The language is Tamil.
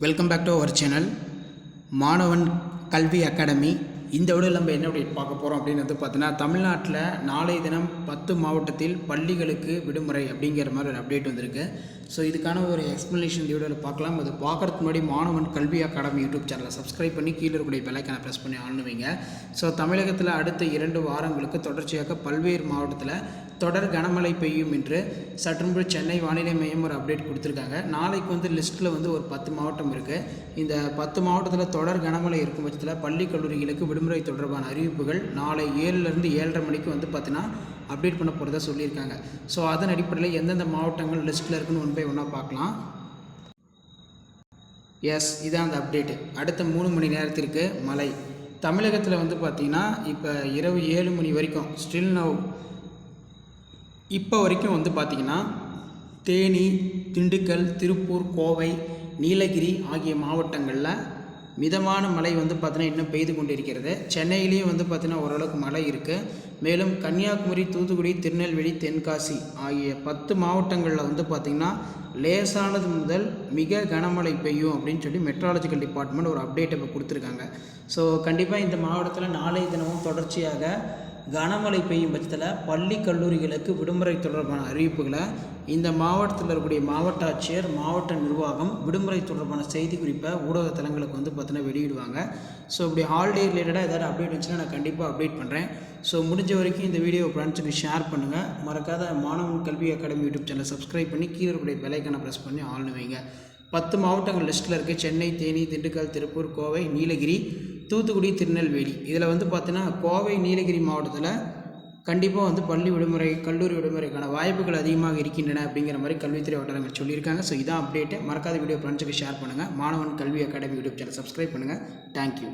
Welcome back to our channel Manavan Kalvi academy இந்த விடையில் நம்ம என்ன அப்டேட் பார்க்க போகிறோம் அப்படின்னு வந்து பார்த்தீங்கன்னா தமிழ்நாட்டில் நாளை தினம் பத்து மாவட்டத்தில் பள்ளிகளுக்கு விடுமுறை அப்படிங்கிற மாதிரி ஒரு அப்டேட் வந்திருக்கு. ஸோ இதுக்கான ஒரு எக்ஸ்ப்ளனேஷன் வீடியோவில் பார்க்கலாம். அது பார்க்குறதுக்கு முன்னாடி மாணவன் கல்வி அகாடமி யூடியூப் சேனலை சப்ஸ்கிரைப் பண்ணி கீழே இருக்கக்கூடிய பெலைக்கான ப்ரெஸ் பண்ணி ஆணுவீங்க ஸோ தமிழகத்தில் அடுத்த இரண்டு வாரங்களுக்கு தொடர்ச்சியாக பல்வேறு மாவட்டத்தில் தொடர் கனமழை பெய்யும் என்று சற்று சென்னை வானிலை மையம் ஒரு அப்டேட் கொடுத்துருக்காங்க. நாளைக்கு வந்து லிஸ்ட்டில் வந்து ஒரு பத்து மாவட்டம் இருக்குது இந்த பத்து மாவட்டத்தில் தொடர் கனமழை இருக்கும் பட்சத்தில் பள்ளி கல்லூரிகளுக்கு விடுமுறை தொடர்பான அறிவிப்புகள் நாளை ஏழுலேருந்து ஏழரை மணிக்கு வந்து பார்த்தீங்கன்னா அப்டேட் பண்ண போகிறதா சொல்லியிருக்காங்க. ஸோ அதன் அடிப்படையில் எந்தெந்த மாவட்டங்கள் லிஸ்ட்டில் இருக்குன்னு ஒன் பை ஒன்றா பார்க்கலாம். எஸ் இதான் அந்த அப்டேட்டு அடுத்த மூணு மணி நேரத்திற்கு மழை. தமிழகத்தில் வந்து பார்த்திங்கன்னா இப்போ இரவு ஏழு மணி வரைக்கும் ஸ்டில் நவ் இப்போ வரைக்கும் வந்து பார்த்திங்கன்னா தேனி திண்டுக்கல் திருப்பூர் கோவை நீலகிரி ஆகிய மாவட்டங்களில் மிதமான மழை வந்து பார்த்தீங்கன்னா இன்னும் பெய்து கொண்டிருக்கிறது. சென்னையிலையும் வந்து பார்த்தீங்கன்னா ஓரளவுக்கு மழை இருக்குது மேலும் கன்னியாகுமரி தூத்துக்குடி திருநெல்வேலி தென்காசி ஆகிய பத்து மாவட்டங்களில் வந்து பார்த்திங்கன்னா லேசானது முதல் மிக கனமழை பெய்யும் அப்படின்னு சொல்லி மெட்ராலஜிக்கல் டிபார்ட்மெண்ட் ஒரு அப்டேட் இப்போ கொடுத்துருக்காங்க. ஸோ கண்டிப்பாக இந்த மாவட்டத்தில் நாளைய தினமும் தொடர்ச்சியாக கனமழை பெய்யும் பட்சத்தில் பள்ளி கல்லூரிகளுக்கு விடுமுறை தொடர்பான அறிவிப்புகளை இந்த மாவட்டத்தில் இருக்கக்கூடிய மாவட்ட ஆட்சியர் மாவட்ட நிர்வாகம் விடுமுறை தொடர்பான செய்தி குறிப்பை ஊடக தளங்களுக்கு வந்து பார்த்தீங்கன்னா வெளியிடுவாங்க. ஸோ இப்படி ஹாலிடே ரிலேட்டடாக ஏதாவது அப்டேட் இருந்துச்சுன்னா நான் கண்டிப்பாக அப்டேட் பண்ணுறேன் ஸோ முடிஞ்ச வரைக்கும் இந்த வீடியோ ஃப்ரெண்ட்ஸுக்கு ஷேர் பண்ணுங்கள் மறக்காத மாணவன் கல்வி அகாடமி யூடியூப் சேனலை சப்ஸ்கிரைப் பண்ணி கீழே இருக்கக்கூடிய பெலைக்கான ப்ரெஸ் பண்ணி ஆள்னு வைங்க. பத்து மாவட்டங்கள் லிஸ்ட்டில் இருக்குது சென்னை தேனி திண்டுக்கல் திருப்பூர் கோவை நீலகிரி. தூத்துக்குடி திருநெல்வேலி. இதில் வந்து பார்த்தீங்கன்னா கோவை நீலகிரி மாவட்டத்தில் கண்டிப்பாக வந்து பள்ளி விடுமுறை கல்லூரி விடுமுறைக்கான வாய்ப்புகள் அதிகமாக இருக்கின்றன அப்படிங்கிற மாதிரி கல்வித்துறை வட்டாரங்கள் சொல்லியிருக்காங்க. ஸோ இதான் அப்டேட்டு மறக்காத வீடியோ ஃப்ரெண்ட்ஸுக்கு ஷேர் பண்ணுங்கள் Manavan Kalvi academy YouTube channel subscribe பண்ணுங்கள் தேங்க்யூ